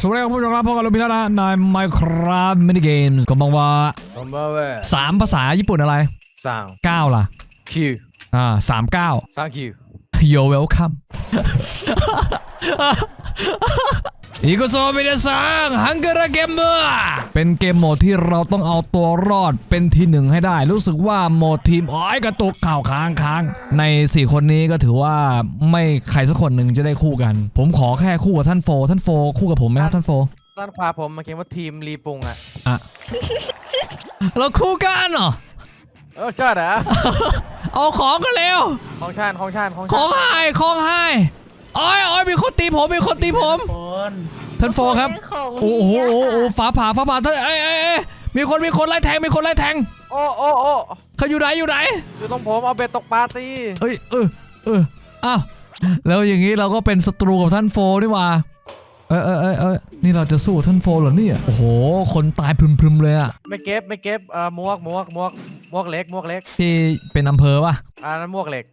สวัสดีครับผู้ชมครับพบกับเราพิธานะใน Minecraft Mini Games ก็บอกว่า こんばんは。 สามภาษาญี่ปุ่นอะไร サン เก้าล่ะ キュー อ่าสามเก้า サンキュー Yo welcome อีกโซมิเดซังฮังเกอร์เกมเมอร์เป็นเกมโหมดที่เราต้องเอาตัวรอดเป็นที่หนึ่งให้ได้ รู้สึกว่าโหมดทีมอ้อยกระตุกข่าวค้างค้างใน 4 คนนี้ก็ถือว่าไม่ใครสักคนหนึ่งจะได้คู่กัน ผมขอแค่คู่กับท่านโฟ ท่านโฟ คู่กับผมไหมครับท่านโฟด้านขวาผมมาเขียนว่าทีมรีปุงอะอะเราคู่กันเหรอเออใช่เหรอเอาของกันเร็วของชาญของชาญของขชาองญหายของหาย โอ้ยโอ้ยมีคนตีผมมีคนตีผมท่านโฟครับของโอ้โหเฮียโอ้โหฟ้าผ่าฟ้าผ่าท่านเอ้ยเอ้ยเอ้ยมีคนมีคนไล่แทงมีคนไล่แทงโอ้โอ้โอ้เขาอยู่ไหนอยู่ไหนอยู่ตรงผมเอาเบ็ดตกปลาตีเอ้ยเออเอออ้าวแล้วอย่างนี้เราก็เป็นศัตรูกับท่านโฟนี่หว่าเออเออเออเออนี่เราจะสู้กับท่านโฟเหรอเนี่ยโอ้โห คนตายพรึมๆเลยอะไม่เก็บไม่เก็บเอ่อมวกมวกมวกมวกเล็กมวกเล็กที่เป็นอำเภอป่ะอ่านั้นมวกเหล็ก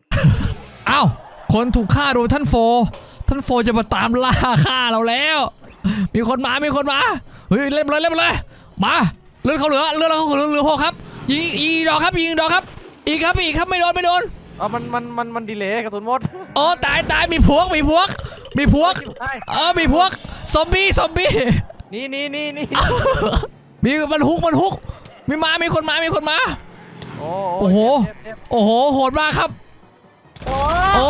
อ้าว คนถูกฆ่าโดยท่านโฟ ท่านโฟจะมาตามล่าฆ่าเราแล้ว มีคนมา มีคนมา เฮ้ยเล่นมาเลยเล่นมาเลย มาเลือดเขาเหลือเลือดเขาเหลือเหลือหกครับยิงอีกดอกครับยิงอีกดอกครับ อีกครับอีกครับไม่โดนไม่โดนเออมันมันมันมันดีเลยกระสุนหมดโอ้ตายตายมีพวกมีพวก มีพวกใช่เออมีพวกซอมบี้ซอมบี้นี่นี่นี่นี่มีมันฮุกมันฮุก มีมา มีคนมา มีคนมา โอ้โอ้โหเจ็บเจ็บโอ้โห โหดมากครับ โอ้โอ้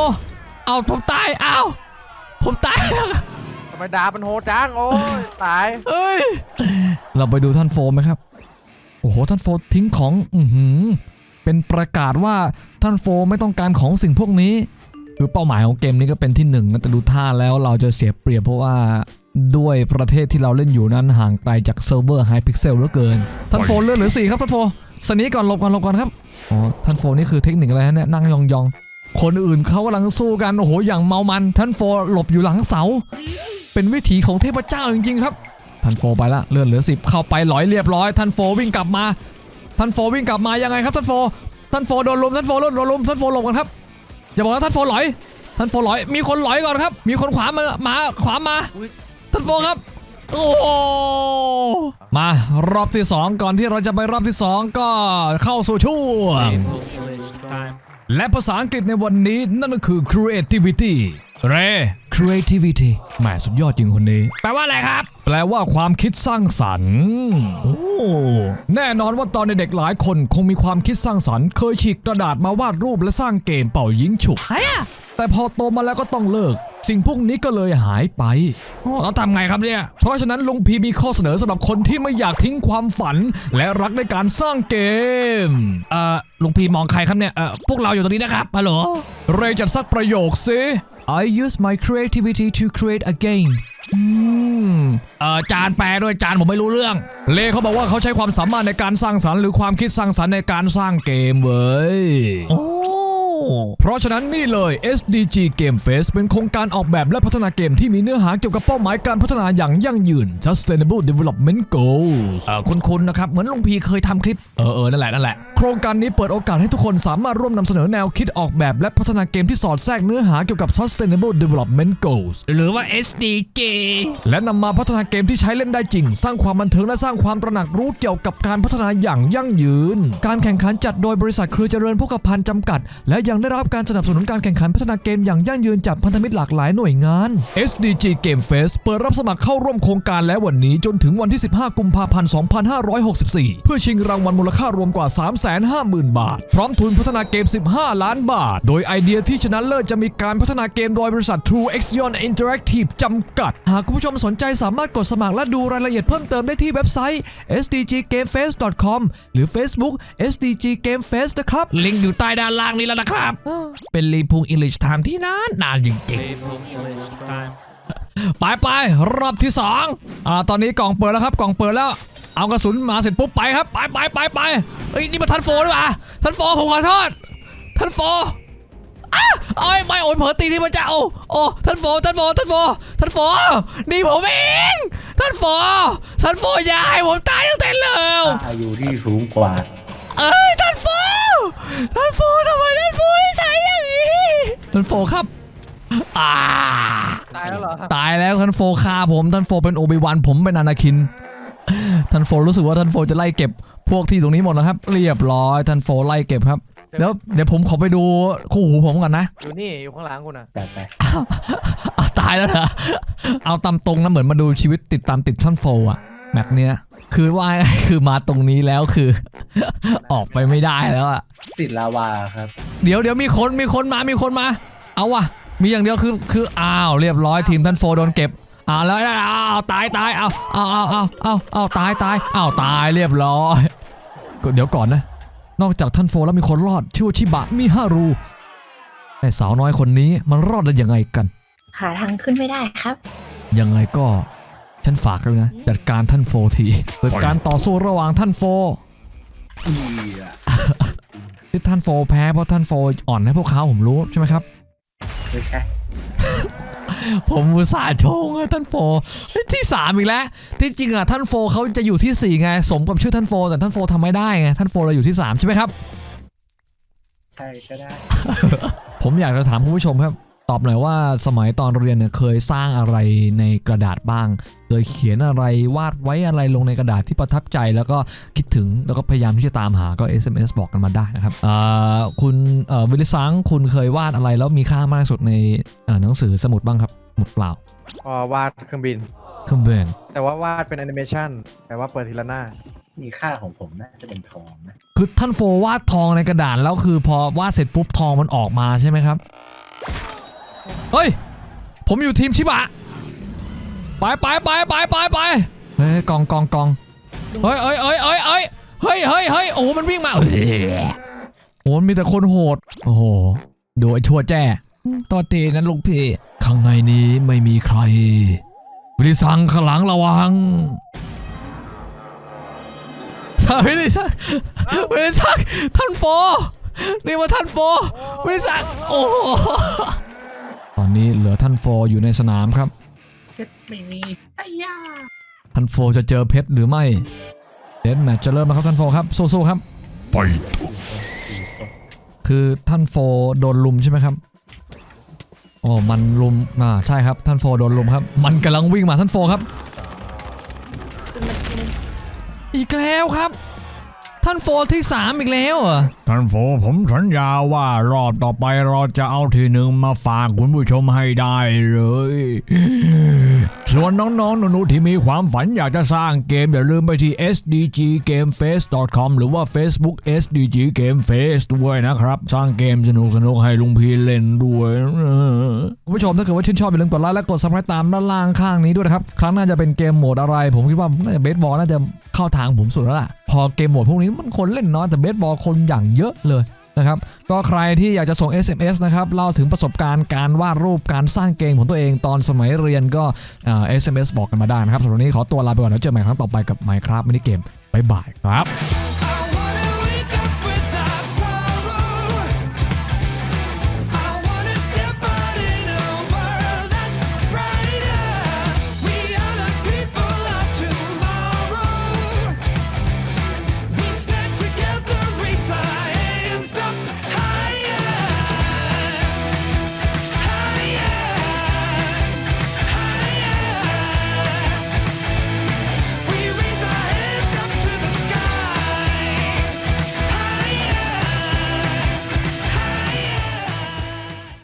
เอาผมตายอ้าวผมตายทำไมดาบมันโหดจังโอ้ยตายเอ้ยเราไปดูท่านโฟมไหมครับโอ้โหท่านโฟทิ้งของอือหือเป็นประกาศว่าท่านโฟไม่ต้องการของสิ่งพวกนี้คือเป้าหมายของเกมนี้ก็เป็นที่หนึ่งนะแต่ดูท่าแล้วเราจะเสียเปรียบเพราะว่าด้วยประเทศที่เราเล่นอยู่นั้นห่างไกลจากเซิร์ฟเวอร์ไฮพิกเซลเหลือเกิน ท่านโฟเลือดเหลือสี่ครับท่านโฟสนีก่อนหลบก่อนหลบก่อนครับอ๋อท่านโฟนี่คือเทคนิคอะไรฮะเนี่ยนั่งยองๆ คนอื่นเขากำลังสู้กัน โอ้โห อย่างเมามันท่านโฟหลบอยู่หลังเสา เป็นวิถีของเทพเจ้าจริงๆ ครับท่านโฟไปละเลื่อนเหลือสิบเข้าไปลอยเรียบร้อยท่านโฟวิ่งกลับมาท่านโฟวิ่งกลับมายังไงครับท่านโฟท่านโฟโดนลุมท่านโฟโดนลุมท่านโฟหลบกันครับอย่าบอกนะท่านโฟลอยท่านโฟลอย มีคนลอยก่อนครับ มีคนขวามามาขวามาท่านโฟครับโอ้มารอบที่สองก่อนที่เราจะไปรอบที่สองก็เข้าสู่ช่วง และภาษาอังกฤษในวันนี้นั่นก็คือ creativity เร creativity แหมสุดยอดจริงคนนี้ แปลว่าอะไรครับ แปลว่าความคิดสร้างสรรค์โอ้แน่นอนว่าตอนเด็กๆหลายคนคงมีความคิดสร้างสรรค์ เคยฉีกกระดาษมาวาดรูปและสร้างเกมเป่ายิงฉุกแต่พอโตมาแล้วก็ต้องเลิก สิ่งพวกนี้ก็เลยหายไปอ๋อแล้วทำไงครับเนี่ย เพราะฉะนั้นลุงพีมีข้อเสนอสำหรับคนที่ไม่อยากทิ้งความฝัน และรักในการสร้างเกม เอ่อลุงพีมองใครครับเนี่ย เอ่อพวกเราอยู่ตรงนี้นะครับฮัลโหลเรย์จัดสักประโยคสิ I use my creativity to create a game อืมเอ่อจานแปลด้วยจานผมไม่รู้เรื่อง เลเขาบอกว่าเขาใช้ความสามารถในการสร้างสรรค์หรือความคิดสร้างสรรค์ในการสร้างเกมเว้ยโอ้ เพราะฉะนั้นนี่เลย SDG Game Fest เป็นโครงการออกแบบและพัฒนาเกมที่มีเนื้อหาเกี่ยวกับเป้าหมายการพัฒนาอย่างยั่งยืน Sustainable Development Goals เออคุณๆนะครับ เหมือนลุงพีเคยทำคลิป เออเออนั่นแหละนั่นแหละ โครงการนี้เปิดโอกาสให้ทุกคนสามารถร่วมนำเสนอแนวคิดออกแบบและพัฒนาเกมที่สอดแทรกเนื้อหาเกี่ยวกับ Sustainable Development Goals หรือว่า SDG และนำมาพัฒนาเกมที่ใช้เล่นได้จริง สร้างความบันเทิงและสร้างความตระหนักรู้เกี่ยวกับการพัฒนาอย่างยั่งยืน การแข่งขันจัดโดยบริษัทเครือเจริญพกพันธ์จำกัด และยังได้รับการสนับสนุนการแข่งขันพัฒนาเกมอย่างยั่งยืนจากพันธมิตรหลากหลายหน่วยงาน SDG Game Fest เปิดรับสมัครเข้าร่วมโครงการแล้ววันนี้จนถึงวันที่ 15 กุมภาพันธ์ 2564 เพื่อชิงรางวัลมูลค่ารวมกว่า 350,000 บาท พร้อมทุนพัฒนาเกม 15 ล้านบาท โดยไอเดียที่ชนะเลิศจะมีการพัฒนาเกมโดยบริษัท True Axion Interactive จำกัด หากคุณผู้ชมสนใจสามารถกดสมัครและดูรายละเอียดเพิ่มเติมได้ที่เว็บไซต์ sdggamefest.com หรือ Facebook SDG Game Fest นะครับ ลิงก์อยู่ใต้ด้านล่างนี้แล้วนะครับเป็นรีพุงอิงลิชไทม์ที่นานนานจริงๆ ไปไปรอบที่สองอ่าตอนนี้กล่องเปิดแล้วครับกล่องเปิดแล้ว เอากระสุนมาเสร็จปุ๊บไปครับ ไปไปไปไปเฮ้ยนี่มาทันโฟด้วยว่ะทันโฟผมขอโทษทันโฟอ้าเอ้ยไม่โอ้ยเผลอตีที่พระเจ้าโอ้โอ้ท่านโฟท่านโฟท่านโฟท่านโฟนี่ผมเองท่านโฟท่านโฟอย่าให้ผมตายตั้งแต่เริ่มอายุที่สูงกว่า เอ้ยท่านโฟ ท่านโฟทำไมท่านโฟให้ใช้อย่างนี้ท่านโฟครับอ่าตายแล้วเหรอตายแล้วท่านโฟฆ่าผมท่านโฟเป็นโอบิวันผมเป็นอนาคินท่านโฟรู้สึกว่าท่านโฟจะไล่เก็บพวกที่ตรงนี้หมดแล้วครับ เรียบร้อยท่านโฟไล่เก็บครับเดี๋ยวเดี๋ยวผมขอไปดูคู่หูผมก่อนนะ อยู่นี่อยู่ข้างหลังคุณอะแต่ไปเอาตายแล้วเหรอเอาตามตรงนะเหมือนมาดูชีวิตติดตามติดท่านโฟอะแมปเนี้ย คือว่าคือมาตรงนี้แล้วคือ ออกไปไม่ได้แล้วอะติดลาวาครับ เดี๋ยวเดี๋ยวมีคนมีคนมามีคนมา เอาวะมีอย่างเดียวคือคืออ้าวเรียบร้อยทีมท่านโฟโดนเก็บอ้าวแล้วอ้าวตายตายเอาเอาเอาเอาเอาเอาตายตายเอาตายเรียบร้อยก็เดี๋ยวก่อนนะ นอกจากท่านโฟแล้วมีคนรอดชื่อว่าชิบะมิฮารุไอ้สาวน้อยคนนี้มันรอดได้ยังไงกัน หาทางขึ้นไม่ได้ครับ ยังไงก็ ฉันฝากเลยนะ จัดการท่านโฟทีเกิดการต่อสู้ระหว่างท่านโฟอีอะที่ท่านโฟแพ้เพราะท่านโฟอ่อนให้พวกเขาผมรู้ใช่ไหมครับไม่ใช่ผมอุตส่าห์ชงอะท่านโฟเฮ้ยที่สามอีกแล้วที่จริงอะท่านโฟเขาจะอยู่ที่สี่ไงสมกับชื่อท่านโฟแต่ท่านโฟทำไม่ได้ไงท่านโฟเราอยู่ที่สามใช่ไหมครับใช่ก็ได้ ผมอยากจะถามคุณผู้ชมครับ ตอบหน่อยว่าสมัยตอนเรียนเนี่ยเคยสร้างอะไรในกระดาษบ้าง เคยเขียนอะไรวาดไว้อะไรลงในกระดาษที่ประทับใจ แล้วก็คิดถึงแล้วก็พยายามที่จะตามหาก็ SMS บอกกันมาได้นะครับเอ่อคุณเอ่อวิลิซังคุณเคยวาดอะไรแล้วมีค่ามากที่สุดในเอ่อหนังสือสมุดบ้างครับสมุดเปล่าอ๋อวาดเครื่องบินเครื่องเบนแต่ว่าวาดเป็นแอนิเมชันแต่ว่าเปิดทีละหน้ามีค่าของผมน่าจะเป็นทองนะคือท่านโฟวาดทองในกระดาษแล้วคือพอวาดเสร็จปุ๊บทองมันออกมาใช่ไหมครับ เฮ้ย ผมอยู่ทีมชิบะ ไปไปไปไปไปไปเฮ้ยกองกองกองเฮ้ยเฮ้ยเฮ้ยเฮ้ยเฮ้ยเฮ้ยเฮ้ยเฮ้ยโอ้มันวิ่งมาโอ้โหมันมีแต่คนโหด โอ้โห ดูไอ้ชั่วแจ้ตัวตีนั้นลูกพี่ ข้างในนี้ไม่มีใครบริสังข้างหลังระวังสาไม่ได้ชักไม่ได้ชักท่านโฟนี่มาท่านโฟไม่ได้ชักโอ้โห ตอนนี้เหลือท่านโฟอยู่ในสนามครับเพชรไม่มีไอ้ยาท่านโฟจะเจอเพชรหรือไม่เดนแมตช์จะเริ่มแล้วครับท่านโฟครับสู้ๆครับสี่คนคือท่านโฟโดนลุมใช่ไหมครับอ๋อมันลุมอ่าใช่ครับท่านโฟโดนลุมครับ มันกำลังวิ่งมาท่านโฟครับ อีกแล้วครับ ท่านโฟที่สามอีกแล้วเหรอท่านโฟผมสัญญาว่ารอบต่อไปเราจะเอาทีหนึ่งมาฝากคุณผู้ชมให้ได้เลย ส่วนน้องๆ หนูๆ ที่มีความฝันอยากจะสร้างเกม อย่าลืมไปที่ sdggameface.com หรือว่า Facebook sdg gameface ด้วยนะครับ สร้างเกมสนุกๆให้ลุงพีเล่นด้วยคุณผู้ชมถ้าเกิดว่าชื่นชอบอย่าลืมกดไลค์และกด subscribe ตามด้านล่างข้างนี้ด้วยนะครับ ครั้งหน้าจะเป็นเกมโหมดอะไร ผมคิดว่าน่าจะเบสบอลน่าจะเข้าทางผมสุดแล้วล่ะพอเกมโหมดพวกนี้มันคนเล่นน้อยแต่เบสบอลคนอย่างเยอะเลย นะครับก็ใครที่อยากจะส่ง SMS นะครับเล่าถึงประสบการณ์การวาดรูปการสร้างเกมของตัวเองตอนสมัยเรียนก็เอ่อ SMS บอกกันมาได้นะครับสำหรับวันนี้ขอตัวลาไปก่อนแล้วเจอกันใหม่ครั้งต่อไปกับ Minecraft มินิเกมบ๊ายบายครับ